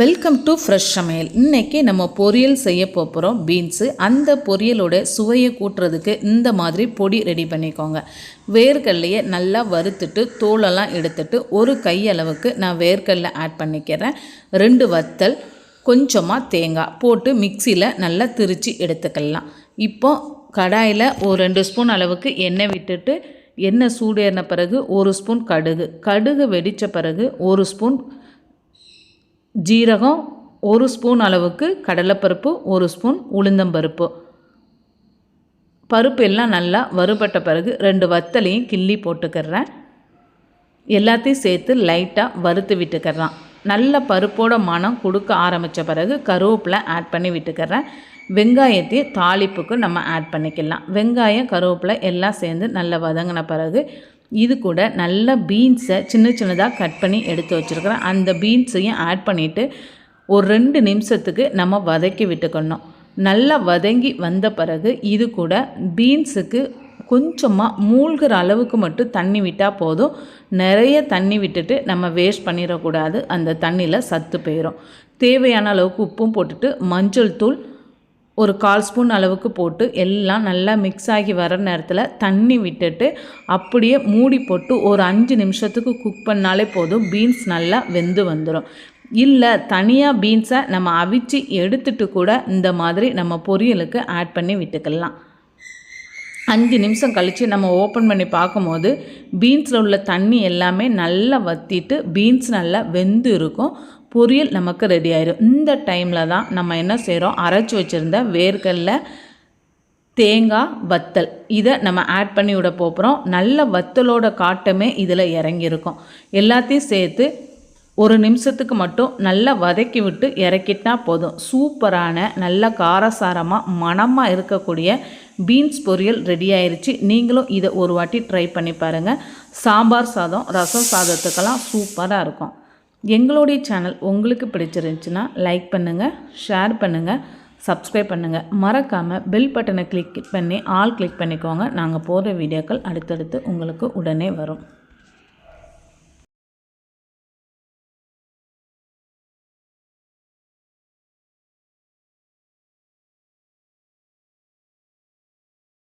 Welcome to fresh சமையல் இன்றைக்கி நம்ம பொரியல் செய்ய போகிறோம் பீன்ஸு அந்த பொரியலோட சுவையை கூட்டுறதுக்கு இந்த மாதிரி பொடி ரெடி பண்ணிக்கோங்க. வேர்க்கடலையை நல்லா வறுத்துட்டு தோலெல்லாம் எடுத்துட்டு ஒரு கையளவுக்கு நான் வேர்க்கடலை ஆட் பண்ணிக்கிறேன். ரெண்டு வத்தல் கொஞ்சமாக தேங்காய் போட்டு மிக்சியில் நல்லா திரித்து எடுத்துக்கலாம். இப்போ கடாயில் ஒரு ரெண்டு ஸ்பூன் அளவுக்கு எண்ணெய் விட்டுட்டு எண்ணெய் சூடேறின பிறகு ஒரு ஸ்பூன் கடுகு. கடுகு வெடித்த பிறகு ஒரு ஸ்பூன் ஜீரகம் ஒரு ஸ்பூன் அளவுக்கு கடலைப்பருப்பு ஒரு ஸ்பூன் உளுந்தம்பருப்பு. பருப்பு எல்லாம் நல்லா வறுபட்ட பிறகு ரெண்டு வத்தலையும் கிள்ளி போட்டுக்கிறேன். எல்லாத்தையும் சேர்த்து லைட்டாக வறுத்து விட்டுக்கிறேன். நல்ல பருப்போட மனம் கொடுக்க ஆரம்பித்த பிறகு கருவேப்பிலை ஆட் பண்ணி விட்டுக்கிறேன். வெங்காயத்தையும் தாளிப்புக்கு நம்ம ஆட் பண்ணிக்கலாம். வெங்காயம் கருவேப்பிலை எல்லாம் சேர்ந்து நல்லா வதங்கின பிறகு இது கூட நல்ல பீன்ஸை சின்ன சின்னதாக கட் பண்ணி எடுத்து வச்சுருக்கிறேன். அந்த பீன்ஸையும் ஆட் பண்ணிவிட்டு ஒரு ரெண்டு நிமிஷத்துக்கு நம்ம வதக்கி விட்டுக்கணும். நல்லா வதங்கி வந்த பிறகு இது கூட பீன்ஸுக்கு கொஞ்சமாக மூழ்கிற அளவுக்கு மட்டும் தண்ணி விட்டால் போதும். நிறைய தண்ணி விட்டுட்டு நம்ம வேஸ்ட் பண்ணிடக்கூடாது. அந்த தண்ணியில் சத்து போயிடும் தேவையான அளவுக்கு உப்பும் போட்டுட்டு மஞ்சள் தூள் ஒரு கால் ஸ்பூன் அளவுக்கு போட்டு எல்லாம் நல்லா மிக்ஸ் ஆகி வர நேரத்தில் தண்ணி விட்டுட்டு அப்படியே மூடி போட்டு ஒரு அஞ்சு நிமிஷத்துக்கு குக் பண்ணாலே போதும். பீன்ஸ் நல்லா வெந்து வந்துடும் இல்லை தனியாக பீன்ஸை நம்ம அவிச்சு எடுத்துட்டு கூட இந்த மாதிரி நம்ம பொரியலுக்கு ஆட் பண்ணி விட்டுக்கலாம். அஞ்சு நிமிஷம் கழித்து நம்ம ஓப்பன் பண்ணி பார்க்கும்போது பீன்ஸில் உள்ள தண்ணி எல்லாமே நல்லா வற்றிட்டு பீன்ஸ் நல்லா வெந்து இருக்கும். பொரியல் நமக்கு ரெடி ஆயிடும் இந்த டைமில் தான் நம்ம என்ன செய்கிறோம் அரைச்சி வச்சுருந்த வேர்க்கடல தேங்காய் வத்தல். இதை நம்ம ஆட் பண்ணி விட போகிறோம் நல்ல வத்தலோட காட்டமே இதில் இறங்கியிருக்கும். எல்லாத்தையும் சேர்த்து ஒரு நிமிஷத்துக்கு மட்டும் நல்லா வதக்கி விட்டு இறக்கிட்டா போதும். சூப்பரான நல்ல காரசாரமாக மணமாக இருக்கக்கூடிய பீன்ஸ் பொரியல் ரெடி ஆயிடுச்சு நீங்களும் இதை ஒரு வாட்டி ட்ரை பண்ணி பாருங்கள் சாம்பார் சாதம் ரசம் சாதத்துக்கெல்லாம் சூப்பராக இருக்கும். எங்களுடைய சேனல் உங்களுக்கு பிடிச்சிருந்துச்சுன்னா லைக் பண்ணுங்கள் ஷேர் பண்ணுங்கள் சப்ஸ்கிரைப் பண்ணுங்கள் மறக்காமல் பெல் பட்டனை கிளிக் பண்ணி ஆல் கிளிக் பண்ணிக்கோங்க. நாங்கள் போடுற வீடியோக்கள் அடுத்தடுத்து உங்களுக்கு உடனே வரும்.